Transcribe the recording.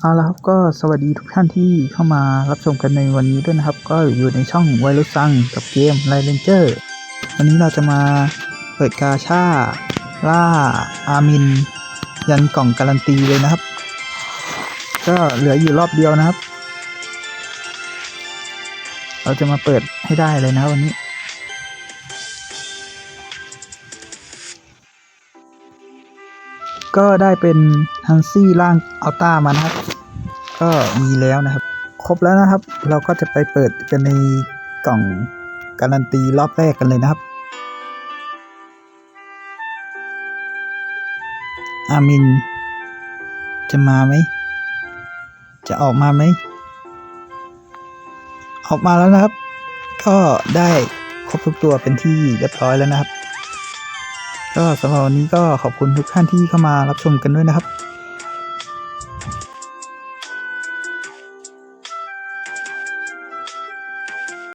เอาละครับก็สวัสดีทุกท่านที่เข้ามารับชมกันในวันนี้ด้วยนะครับ ก็อยู่ในช่องไวรัสซังกับเกมไลเลนเจอร์วันนี้เราจะมาเปิดกาชาล่าอามิน ยันกล่องการันตีเลยนะครับ ก็เหลืออยู่รอบเดียวนะครับ เราจะมาเปิดให้ได้เลยนะวันนี้ก็ได้เป็นฮันซี่ร่างอัลต้ามานะครับ ก็มีแล้วนะครับ ครบแล้วนะครับ เราก็จะไปเปิดกันในกล่องการันตีรอบแรกกันเลยนะครับ อามิน จะมาไหม จะออกมาไหม ออกมาแล้วนะครับ ก็ได้ครบทุกตัวเป็นที่เรียบร้อยแล้วนะครับ ก็สำหรับวันนี้ก็ขอบคุณทุกท่านที่เข้ามารับชมกันด้วยนะครับ